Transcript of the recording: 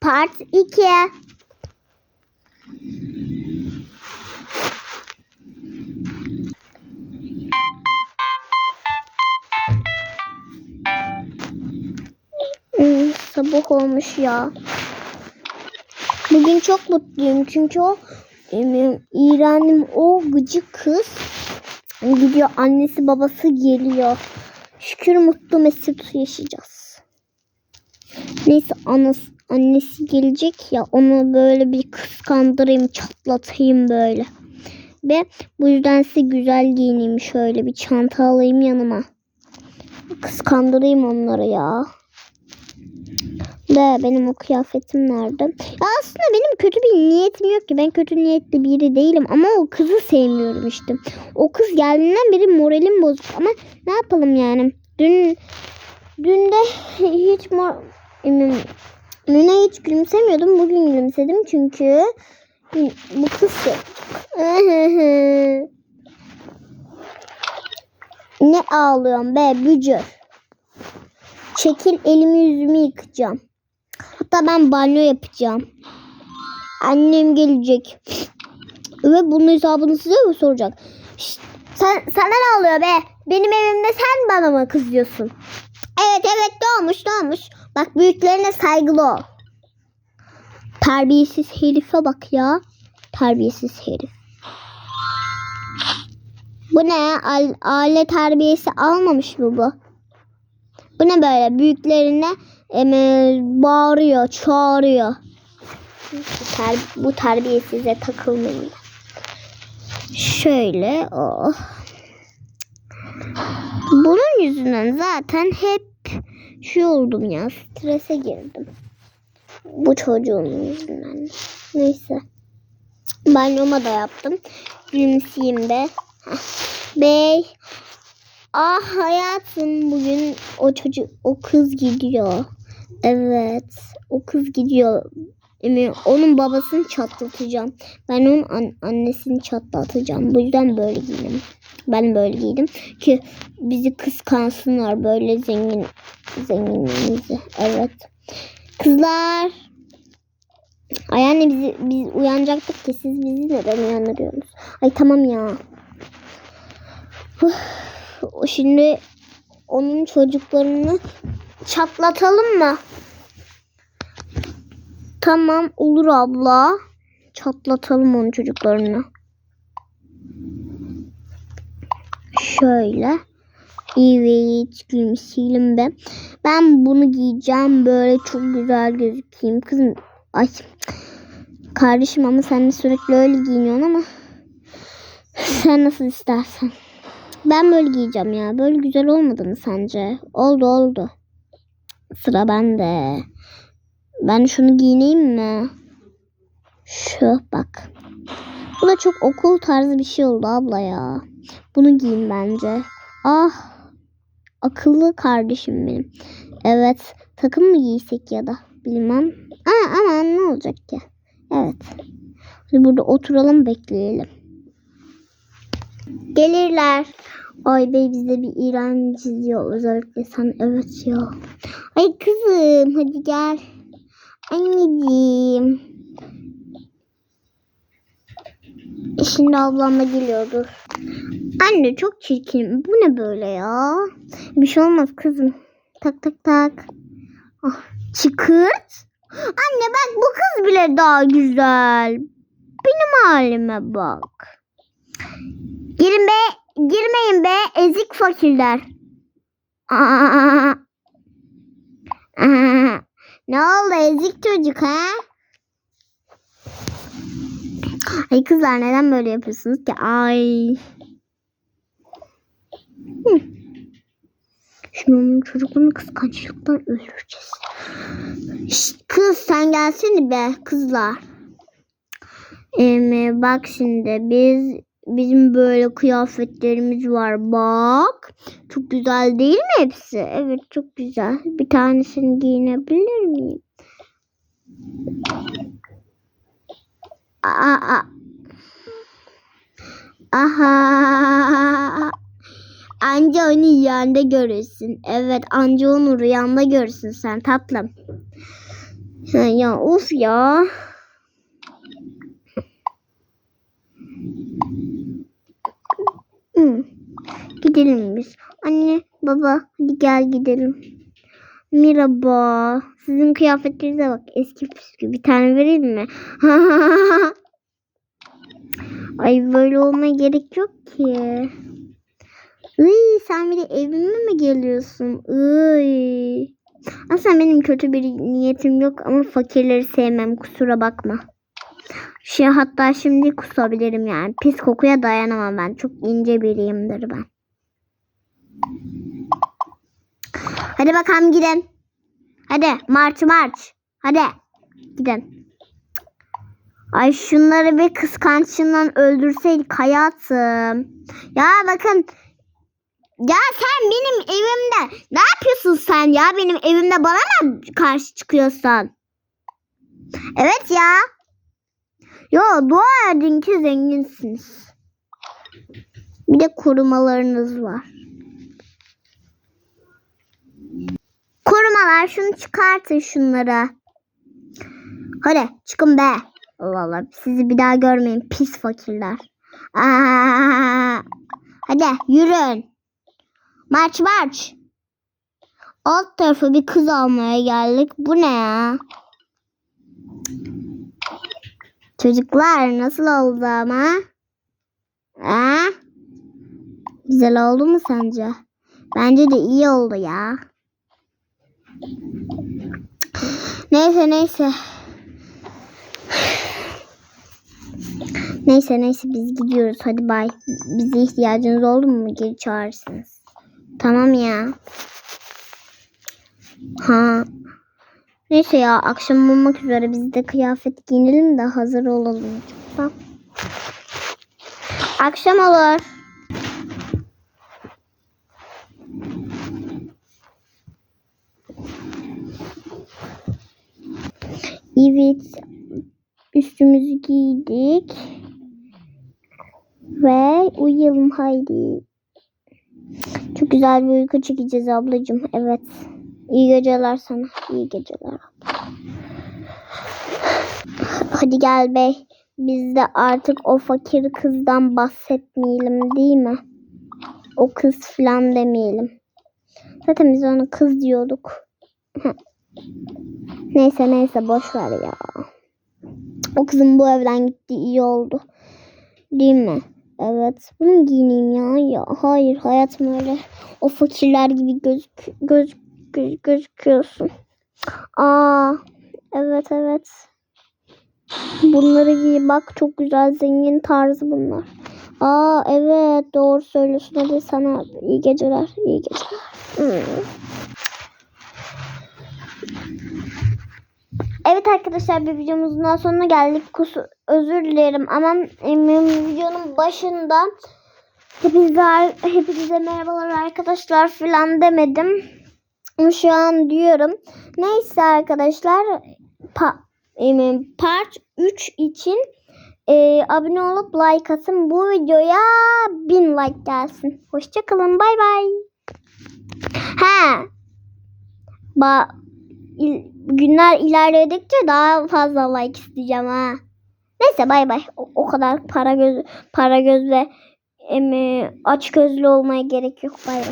Part 2. Hmm, sabah olmuş ya. Bugün çok mutluyum çünkü o benim İran'ım o gıcık kız gidiyor annesi babası geliyor. Şükür mutlu mesut yaşayacağız. Neyse anası, annesi gelecek ya onu böyle bir kıskandırayım çatlatayım böyle. Ve bu yüzden size güzel giyineyim şöyle bir çanta alayım yanıma. Kıskandırayım onları ya. De benim o kıyafetim nerede? Ya aslında benim kötü bir niyetim yok ki. Ben kötü niyetli biri değilim ama o kızı sevmiyorum işte. O kız geldiğinden beri moralim bozuk ama ne yapalım yani? Dün dün de hiç mor Düne hiç gülümsemiyordum. Bugün gülümsedim çünkü bu kız ne ağlıyorum be bücür. Çekil elimi yüzümü yıkayacağım. Hatta ben banyo yapacağım. Annem gelecek. Ve bunun hesabını size mi soracak? Şşt, sen, sana ne oluyor be? Benim evimde sen bana mı kızıyorsun? Evet evet ne olmuş ne olmuş? Bak büyüklerine saygılı ol. Terbiyesiz herife bak ya. Terbiyesiz herif. Bu ne? Aile terbiyesi almamış mı bu? Bu ne böyle? Büyüklerine eme, bağırıyor, çağırıyor. Bu, ter, bu terbiyesize takılmayın. Şöyle. Oh. Bunun yüzünden zaten hep şey oldum ya. Strese girdim. Bu çocuğun yüzünden. Neyse. Banyoma da yaptım. Gülümseyeyim de. Bey. Ah hayatım bugün o çocuk o kız gidiyor. Evet. O kız gidiyor. Onun babasını çatlatacağım. Ben onun an annesini çatlatacağım. Bu yüzden böyle giydim. Ben böyle giydim ki bizi kıskansınlar böyle zengin zenginliğimizi. Evet. Kızlar. Ay anne bizi, biz uyanacaktık ki siz bizi neden uyandırıyorsunuz? Ay tamam ya. Şimdi onun çocuklarını çatlatalım mı? Tamam olur abla. Çatlatalım onun çocuklarını. Şöyle. Evet gülümseyelim be. Ben bunu giyeceğim böyle çok güzel gözükeyim. Kızım ay kardeşim ama sen de sürekli öyle giyiniyorsun ama sen nasıl istersen. Ben böyle giyeceğim ya. Böyle güzel olmadı mı sence? Oldu oldu. Sıra bende. Ben şunu giyineyim mi? Şu bak. Bu da çok okul tarzı bir şey oldu abla ya. Bunu giyin bence. Ah. Akıllı kardeşim benim. Evet. Takım mı giysek ya da bilmem. Aa, ama ne olacak ki? Evet. Hadi burada oturalım bekleyelim. Gelirler. Ay bey bize bir İran çiziyor. Özellikle sen evet ya. Ay kızım hadi gel. Anneciğim. Şimdi ablam da geliyordur. Anne çok çirkin. Bu ne böyle ya? Bir şey olmaz kızım. Tak tak tak. Ah, çıkırt. Anne bak bu kız bile daha güzel. Benim halime bak. Girin be. Girmeyin be ezik fakirler. Aa, aa, ne oldu ezik çocuk ha? Ay kızlar neden böyle yapıyorsunuz ki? Ay. Şimdi onun çocuklarını kıskançlıktan öldüreceğiz. Kız sen gelsene be kızlar. Ee, bak şimdi biz bizim böyle kıyafetlerimiz var bak. Çok güzel değil mi hepsi? Evet çok güzel. Bir tanesini giyinebilir miyim? Aa. Aha. Anca onu rüyanda görürsün. Evet anca onu rüyanda görürsün sen tatlım. Ya of ya. Hmm. Gidelim biz. Anne, baba, hadi gel gidelim. Merhaba. Sizin kıyafetlerinize bak. Eski püskü. Bir tane vereyim mi? Ay böyle olmaya gerek yok ki. Iy, sen bir de evime mi geliyorsun? Iy. Aslında benim kötü bir niyetim yok ama fakirleri sevmem kusura bakma. Şey hatta şimdi kusabilirim yani. Pis kokuya dayanamam ben. Çok ince biriyimdir ben. Hadi bakalım gidin. Hadi marş marş. Hadi gidin. Ay şunları bir kıskançlığından öldürseydik hayatım. Ya bakın. Ya sen benim evimde ne yapıyorsun sen ya benim evimde bana mı karşı çıkıyorsun? Evet ya. Yo dua edin ki zenginsiniz. Bir de korumalarınız var. Korumalar şunu çıkartın şunları. Hadi çıkın be. Allah Allah sizi bir daha görmeyin pis fakirler. Aa, hadi yürün. Marş marş. Alt tarafı bir kız almaya geldik. Bu ne ya? Çocuklar nasıl oldu ama? Ha? Güzel oldu mu sence? Bence de iyi oldu ya. Neyse neyse. Neyse neyse biz gidiyoruz. Hadi bay. Bize ihtiyacınız oldu mu? Geri çağırırsınız. Tamam ya. Ha. Neyse ya akşam olmak üzere biz de kıyafet giyinelim de hazır olalım. Tamam. Akşam olur. Evet. Üstümüzü giydik. Ve uyuyalım haydi. Çok güzel bir uyku çekeceğiz ablacığım. Evet. İyi geceler sana. İyi geceler. Hadi gel bey. Biz de artık o fakir kızdan bahsetmeyelim değil mi? O kız falan demeyelim. Zaten biz ona kız diyorduk. neyse neyse boş ver ya. O kızın bu evden gitti iyi oldu. Değil mi? Evet. Bunu giyineyim ya. ya. Hayır hayatım öyle. O fakirler gibi gözük, göz, göz, gözüküyorsun. Aa, evet evet. Bunları giy bak çok güzel zengin tarzı bunlar. Aa evet doğru söylüyorsun. Hadi sana iyi geceler. iyi geceler. Hmm. Evet arkadaşlar bir videomuzun daha sonuna geldik. Kusur, özür dilerim ama videonun başında hepinize, hepinize merhabalar arkadaşlar falan demedim. Şu an diyorum. Neyse arkadaşlar pa, part 3 için e, abone olup like atın. Bu videoya 1000 like gelsin. Hoşçakalın. Bay bay. Ha. Ba il- günler ilerledikçe daha fazla like isteyeceğim ha. Neyse bay bay. O, o kadar para göz para göz ve em, aç gözlü olmaya gerek yok. Bay bay.